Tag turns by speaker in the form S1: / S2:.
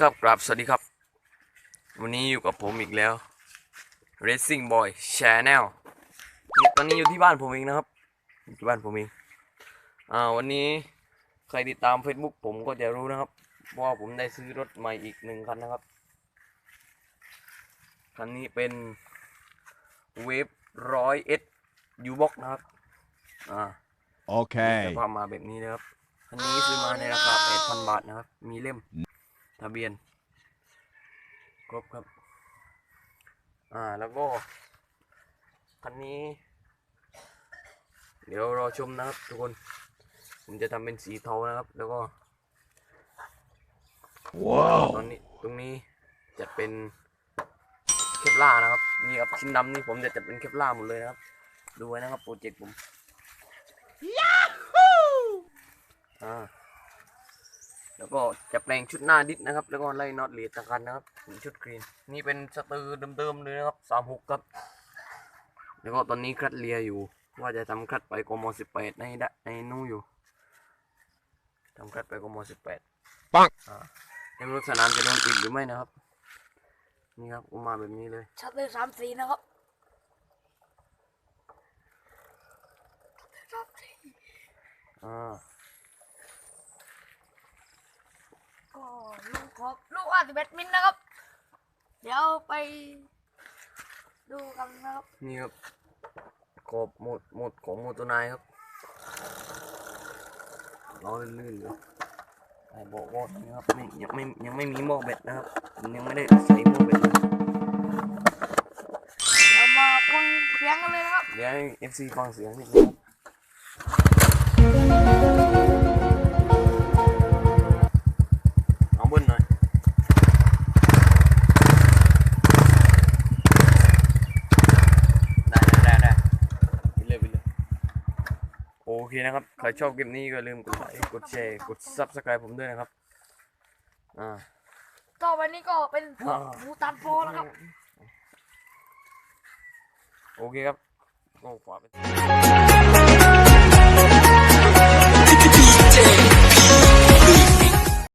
S1: ครับกราบสวัสดีครับ วันนี้อยู่กับผมอีกแล้ว Racing Boy Channel นี่ตอนนี้อยู่ที่บ้านผมเองนะครับอยู่ที่บ้านผมเองอ่าวันนี้ใครติดตาม Facebook ผมก็จะรู้นะครับว่าผมได้ซื้อรถใหม่อีกหนึ่งคันนะครับคันนี้เป็นเวฟร้อยเอสยูบ็อกนะครับอ่า
S2: Okay.
S1: จะพามาแบบนี้นะครับคันนี้ซื้อมาในราคา8,000 บาทนะครับ มีเล่ม ทะเบียน ครบครับ อ่าแล้วก็ คันนี้ เดี๋ยวรอชมนะครับทุกคน ผมจะทำเป็นสีเทานะครับ แล้วก็
S2: Wow.
S1: ตอนนี้ตรงนี้จะเป็นเคปล่าร์นะครับนี่ครับชิ้นดำนี่ผมจะจัดเป็นเคปล่าร์หมดเลยนะครับ ดูไว้นะครับโปรเจกต์ผม อ่า แล้วก็จะแปลงชุดหน้าดิสนะครับ แล้วก็ไล่น็อตเหลียดตะกันนะครับเป็นชุดกรีน นี่เป็นสเตอร์เดิมๆเลยนะครับสามหกครับ แล้วก็ตอนนี้คัดเลียอยู่ ว่าจะทำคัดไปกมสิบแปดในดะในนู่นอยู่ทำคัดไปกมสิบแปด
S2: ปัง
S1: อ่ายังไม่รู้สนามจะโดนปิดหรือไม่นะครับ นี่ครับก็มาแบบนี้เลย
S3: ชัตเตอร์สามสีนะครับชัตเตอร์สามสี
S1: อ่า
S3: ก็ลูกครับลูกอาสิบเอ็ดมิลนะครับ เดี๋ยวไปดูกันนะครับ
S1: นี่ครับขอบหมดหมดของโมตัวนายครับล้อลื่นๆเลยไอ้บอกว่านี่ครับไม่ยังไม่ยังไม่มีหม้อแบตนะครับผมยังไม่ได้ใส่หม้อแบตเลย
S3: เดี๋ยวมาฟังเสียงกันเลยนะครับ
S1: เดี๋ยวให้ FC ฟังเสียงนิดนึง เอาเบิ้ลหน่อยได้ได้ได้ได้ไปเลยไปเลยโอเคนะครับ ใครชอบคลิปนี้ก็อย่าลืมกดไลค์ กดแชร์ กด Subscribe ผมด้วยนะครับ อ่า
S3: ต่อไปนี้ก็เป็น
S1: อ่า
S3: บูตันโฟนะครับ
S1: โอเคครับก็ฝากไป